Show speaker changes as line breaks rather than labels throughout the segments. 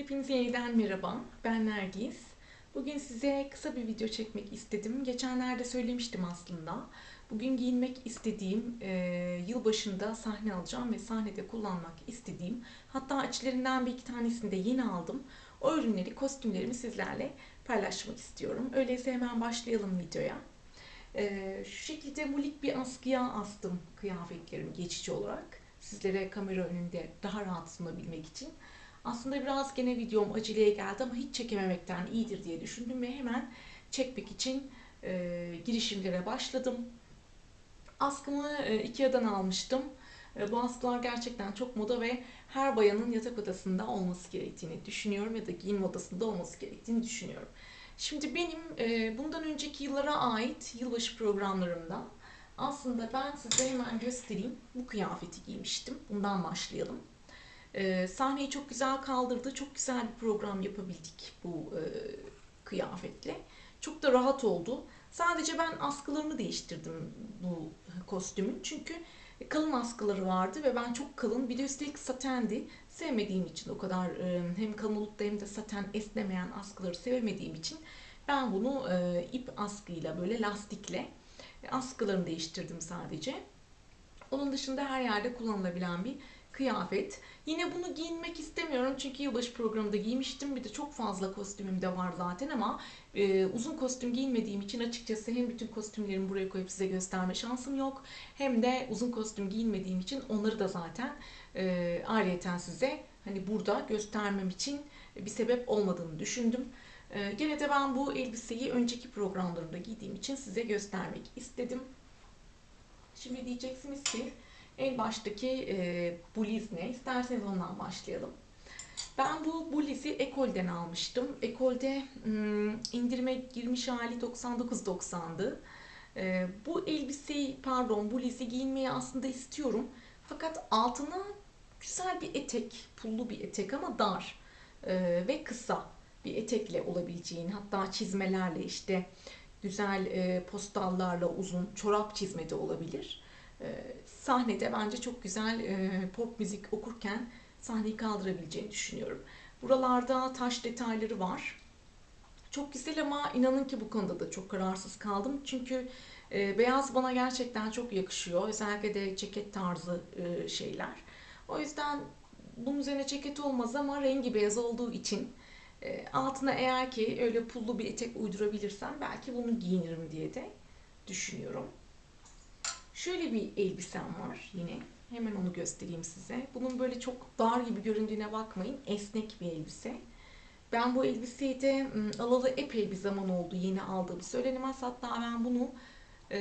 Hepinize yeniden merhaba. Ben Nergis. Bugün size kısa bir video çekmek istedim. Geçenlerde söylemiştim aslında. Bugün giyinmek istediğim, e, yılbaşında sahne alacağım ve sahnede kullanmak istediğim, hatta içlerinden bir iki tanesini de yeni aldım. O ürünleri, kostümlerimi sizlerle paylaşmak istiyorum. Öyleyse hemen başlayalım videoya. E, şu şekilde mulik bir askıya astım kıyafetlerimi geçici olarak. Sizlere kamera önünde daha rahat sunabilmek için. Aslında biraz gene videom aceleye geldi ama hiç çekememekten iyidir diye düşündüm ve hemen çekmek için e, girişimlere başladım. Askımı e, Ikea'dan almıştım. E, bu askılar gerçekten çok moda ve her bayanın yatak odasında olması gerektiğini düşünüyorum ya da giyinme odasında olması gerektiğini düşünüyorum. Şimdi benim e, bundan önceki yıllara ait yılbaşı programlarımda aslında ben size hemen göstereyim. Bu kıyafeti giymiştim. Bundan başlayalım. Ee, sahneyi çok güzel kaldırdı. Çok güzel bir program yapabildik bu e, kıyafetle. Çok da rahat oldu. Sadece ben askılarını değiştirdim bu kostümün. Çünkü kalın askıları vardı ve ben çok kalın bir de üstelik satendi. Sevmediğim için o kadar e, hem kalın olup da hem de saten esnemeyen askıları sevmediğim için ben bunu e, ip askıyla böyle lastikle askılarını değiştirdim sadece. Onun dışında her yerde kullanılabilen bir kıyafet. Yine bunu giyinmek istemiyorum çünkü yılbaşı programında giymiştim. Bir de çok fazla kostümüm de var zaten ama e, uzun kostüm giyinmediğim için açıkçası hem bütün kostümlerimi buraya koyup size gösterme şansım yok. Hem de uzun kostüm giyinmediğim için onları da zaten e, ayrıyeten size hani burada göstermem için bir sebep olmadığını düşündüm. E, gene de ben bu elbiseyi önceki programlarımda giydiğim için size göstermek istedim. Şimdi diyeceksiniz ki en baştaki e, buliz ne? İsterseniz ondan başlayalım. Ben bu bulizi Ekol'den almıştım. Ekol'de hmm, indirime girmiş hali 99.90'dı. E, bu elbiseyi pardon bulizi giyinmeyi aslında istiyorum. Fakat altına güzel bir etek, pullu bir etek ama dar e, ve kısa bir etekle olabileceğin hatta çizmelerle işte güzel e, postallarla uzun çorap çizme de olabilir. E, sahnede bence çok güzel e, pop müzik okurken sahneyi kaldırabileceğini düşünüyorum. Buralarda taş detayları var. Çok güzel ama inanın ki bu konuda da çok kararsız kaldım. Çünkü e, beyaz bana gerçekten çok yakışıyor. Özellikle de ceket tarzı e, şeyler. O yüzden bunun üzerine ceket olmaz ama rengi beyaz olduğu için altına eğer ki öyle pullu bir etek uydurabilirsem belki bunu giyinirim diye de düşünüyorum. Şöyle bir elbisem var yine. Hemen onu göstereyim size. Bunun böyle çok dar gibi göründüğüne bakmayın. Esnek bir elbise. Ben bu elbiseyi de alalı epey bir zaman oldu yeni aldığım söylenemez. Hatta ben bunu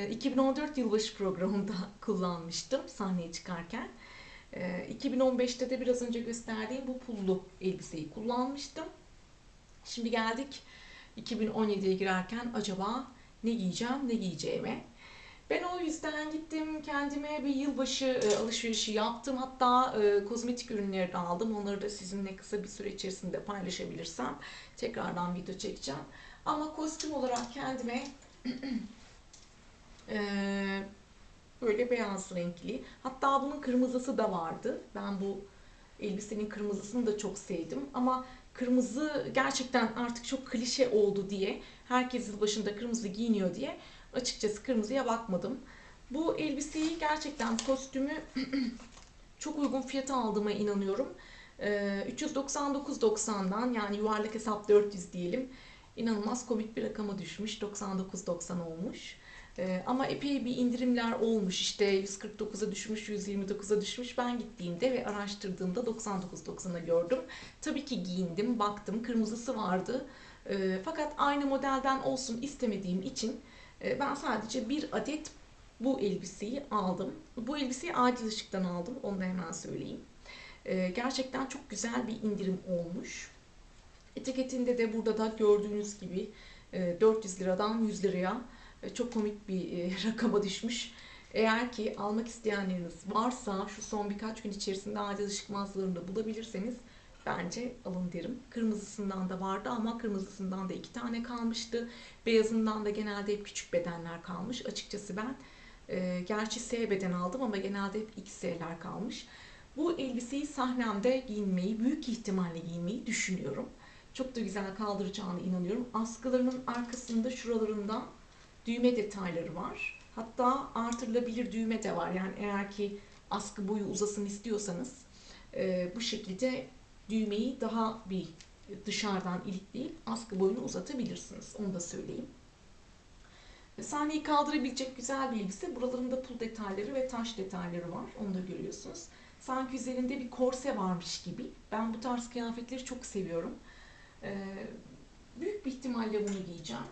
2014 yılbaşı programında kullanmıştım sahneye çıkarken. 2015'te de biraz önce gösterdiğim bu pullu elbiseyi kullanmıştım. Şimdi geldik 2017'ye girerken acaba ne giyeceğim, ne giyeceğime. Ben o yüzden gittim kendime bir yılbaşı e, alışverişi yaptım. Hatta e, kozmetik ürünleri de aldım. Onları da sizinle kısa bir süre içerisinde paylaşabilirsem tekrardan video çekeceğim. Ama kostüm olarak kendime e, böyle beyaz renkli. Hatta bunun kırmızısı da vardı. Ben bu elbisenin kırmızısını da çok sevdim. Ama kırmızı gerçekten artık çok klişe oldu diye herkes yılbaşında kırmızı giyiniyor diye açıkçası kırmızıya bakmadım. Bu elbiseyi gerçekten kostümü çok uygun fiyata aldığıma inanıyorum. 399.90'dan yani yuvarlak hesap 400 diyelim. İnanılmaz komik bir rakama düşmüş. 99.90 olmuş. ama epey bir indirimler olmuş. İşte 149'a düşmüş, 129'a düşmüş. Ben gittiğimde ve araştırdığımda 99.90'a gördüm. Tabii ki giyindim, baktım. Kırmızısı vardı. fakat aynı modelden olsun istemediğim için ee, ben sadece bir adet bu elbiseyi aldım. Bu elbiseyi Adil Işık'tan aldım. Onu da hemen söyleyeyim. Ee, gerçekten çok güzel bir indirim olmuş. Etiketinde de burada da gördüğünüz gibi 400 e, liradan 100 liraya e, çok komik bir e, rakama düşmüş. Eğer ki almak isteyenleriniz varsa şu son birkaç gün içerisinde Adil Işık mağazalarında bulabilirseniz bence alın derim. Kırmızısından da vardı ama kırmızısından da iki tane kalmıştı. Beyazından da genelde hep küçük bedenler kalmış. Açıkçası ben e, gerçi S beden aldım ama genelde hep XS'ler kalmış. Bu elbiseyi sahnemde giyinmeyi, büyük ihtimalle giyinmeyi düşünüyorum. Çok da güzel kaldıracağına inanıyorum. Askılarının arkasında şuralarında düğme detayları var. Hatta artırılabilir düğme de var. Yani eğer ki askı boyu uzasın istiyorsanız e, bu şekilde düğmeyi daha bir dışarıdan ilikleyip askı boyunu uzatabilirsiniz. Onu da söyleyeyim. Sahneyi kaldırabilecek güzel bir elbise. Buralarında pul detayları ve taş detayları var. Onu da görüyorsunuz. Sanki üzerinde bir korse varmış gibi. Ben bu tarz kıyafetleri çok seviyorum. Ee, büyük bir ihtimalle bunu giyeceğim.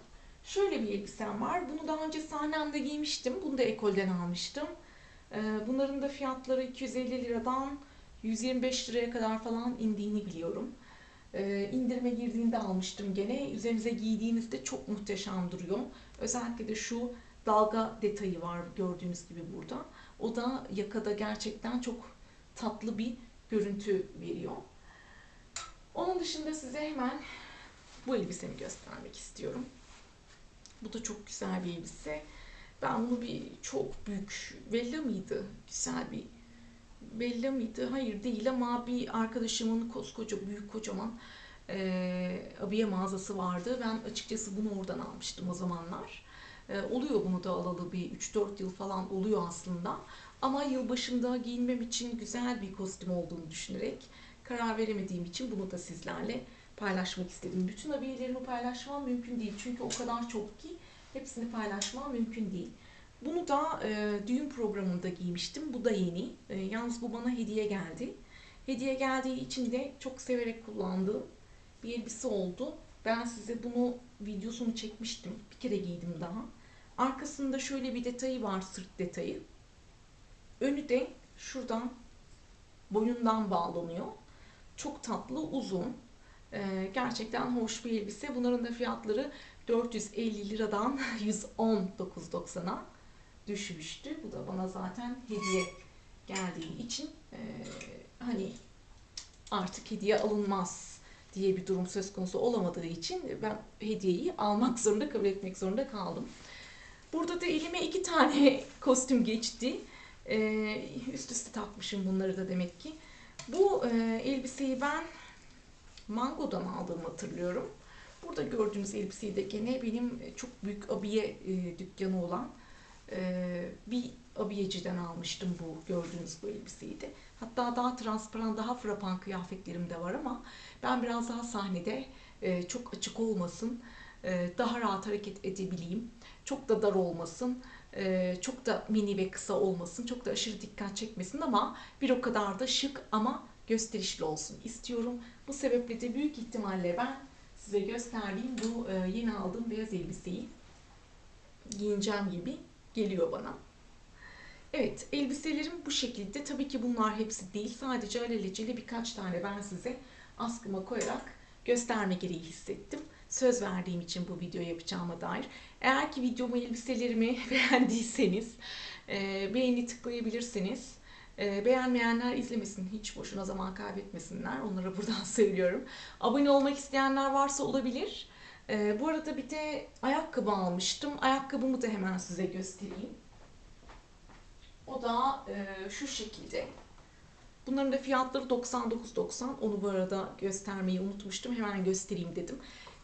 Şöyle bir elbisem var. Bunu daha önce sahnemde giymiştim. Bunu da ekolden almıştım. Ee, bunların da fiyatları 250 liradan 125 liraya kadar falan indiğini biliyorum. Ee, indirime girdiğinde almıştım gene. Üzerinize giydiğinizde çok muhteşem duruyor. Özellikle de şu dalga detayı var gördüğünüz gibi burada. O da yakada gerçekten çok tatlı bir görüntü veriyor. Onun dışında size hemen bu elbisemi göstermek istiyorum. Bu da çok güzel bir elbise. Ben bunu bir çok büyük Bella mıydı? Güzel bir Bella mıydı? Hayır değil ama bir arkadaşımın koskoca büyük kocaman e, abiye mağazası vardı. Ben açıkçası bunu oradan almıştım o zamanlar. E, oluyor bunu da alalı bir 3-4 yıl falan oluyor aslında. Ama yılbaşında giyinmem için güzel bir kostüm olduğunu düşünerek karar veremediğim için bunu da sizlerle paylaşmak istedim. Bütün abiyelerimi paylaşmam mümkün değil. Çünkü o kadar çok ki hepsini paylaşmam mümkün değil. Bunu da e, düğün programında giymiştim. Bu da yeni. E, yalnız bu bana hediye geldi. Hediye geldiği için de çok severek kullandığım bir elbise oldu. Ben size bunu videosunu çekmiştim. Bir kere giydim daha. Arkasında şöyle bir detayı var sırt detayı. Önü de şuradan boyundan bağlanıyor. Çok tatlı, uzun. Ee, gerçekten hoş bir elbise. Bunların da fiyatları 450 liradan 119.90'a düşmüştü. Bu da bana zaten hediye geldiği için e, hani artık hediye alınmaz diye bir durum söz konusu olamadığı için ben hediyeyi almak zorunda, kabul etmek zorunda kaldım. Burada da elime iki tane kostüm geçti. Ee, üst üste takmışım bunları da demek ki. Bu e, elbiseyi ben Mango'dan aldığımı hatırlıyorum. Burada gördüğünüz elbiseyi de gene benim çok büyük abiye e, dükkanı olan e, bir abiyeciden almıştım bu gördüğünüz bu elbiseyi de. Hatta daha transparan, daha frapan kıyafetlerim de var ama ben biraz daha sahnede e, çok açık olmasın, e, daha rahat hareket edebileyim, çok da dar olmasın, e, çok da mini ve kısa olmasın, çok da aşırı dikkat çekmesin ama bir o kadar da şık ama gösterişli olsun istiyorum. Bu sebeple de büyük ihtimalle ben size gösterdiğim bu yeni aldığım beyaz elbiseyi giyineceğim gibi geliyor bana. Evet, elbiselerim bu şekilde. Tabii ki bunlar hepsi değil. Sadece alelacele birkaç tane ben size askıma koyarak gösterme gereği hissettim. Söz verdiğim için bu video yapacağıma dair. Eğer ki videomu, elbiselerimi beğendiyseniz e, beğeni tıklayabilirsiniz. E, beğenmeyenler izlemesin. Hiç boşuna zaman kaybetmesinler. Onlara buradan söylüyorum. Abone olmak isteyenler varsa olabilir. E, bu arada bir de ayakkabı almıştım. Ayakkabımı da hemen size göstereyim. O da e, şu şekilde. Bunların da fiyatları 99.90. Onu bu arada göstermeyi unutmuştum. Hemen göstereyim dedim.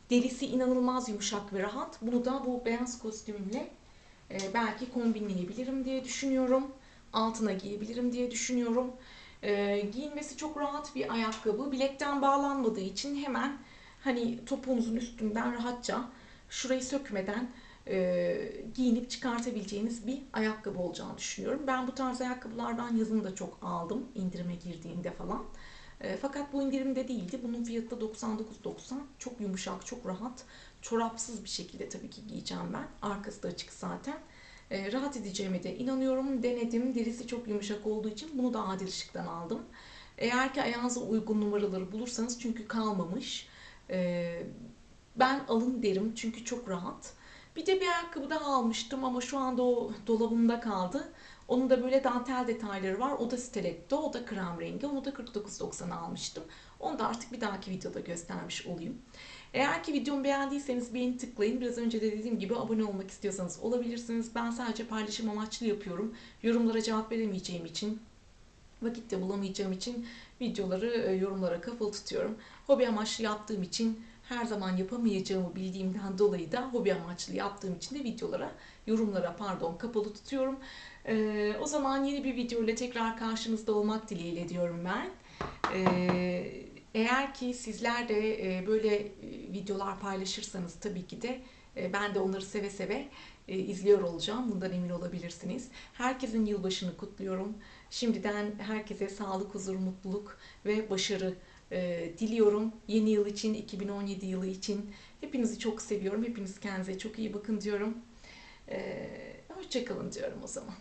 Derisi inanılmaz yumuşak ve rahat. Bunu da bu beyaz kostümümle e, belki kombinleyebilirim diye düşünüyorum. Altına giyebilirim diye düşünüyorum. E, giyinmesi çok rahat bir ayakkabı. Bilekten bağlanmadığı için hemen hani topuğunuzun üstünden rahatça şurayı sökmeden e, giyinip çıkartabileceğiniz bir ayakkabı olacağını düşünüyorum. Ben bu tarz ayakkabılardan yazın da çok aldım indirime girdiğimde falan. E, fakat bu indirimde değildi. Bunun fiyatı da 99.90. Çok yumuşak, çok rahat. Çorapsız bir şekilde tabii ki giyeceğim ben. Arkası da açık zaten. E, rahat edeceğime de inanıyorum. Denedim. Derisi çok yumuşak olduğu için bunu da Adil Işık'tan aldım. Eğer ki ayağınıza uygun numaraları bulursanız çünkü kalmamış. E, ben alın derim çünkü çok rahat. Bir de bir ayakkabı daha almıştım ama şu anda o dolabımda kaldı. Onun da böyle dantel detayları var. O da stiletto, o da krem rengi. Onu da 49.90'a almıştım. Onu da artık bir dahaki videoda göstermiş olayım. Eğer ki videomu beğendiyseniz beğeni tıklayın. Biraz önce de dediğim gibi abone olmak istiyorsanız olabilirsiniz. Ben sadece paylaşım amaçlı yapıyorum. Yorumlara cevap veremeyeceğim için Vakit de bulamayacağım için videoları e, yorumlara kapalı tutuyorum. Hobi amaçlı yaptığım için her zaman yapamayacağımı bildiğimden dolayı da hobi amaçlı yaptığım için de videolara, yorumlara pardon kapalı tutuyorum. Ee, o zaman yeni bir video ile tekrar karşınızda olmak dileğiyle diyorum ben. Ee, eğer ki sizler de e, böyle e, videolar paylaşırsanız tabii ki de ben de onları seve seve e, izliyor olacağım. Bundan emin olabilirsiniz. Herkesin yılbaşını kutluyorum. Şimdiden herkese sağlık, huzur, mutluluk ve başarı e, diliyorum. Yeni yıl için, 2017 yılı için. Hepinizi çok seviyorum. Hepiniz kendinize çok iyi bakın diyorum. E, Hoşçakalın diyorum o zaman.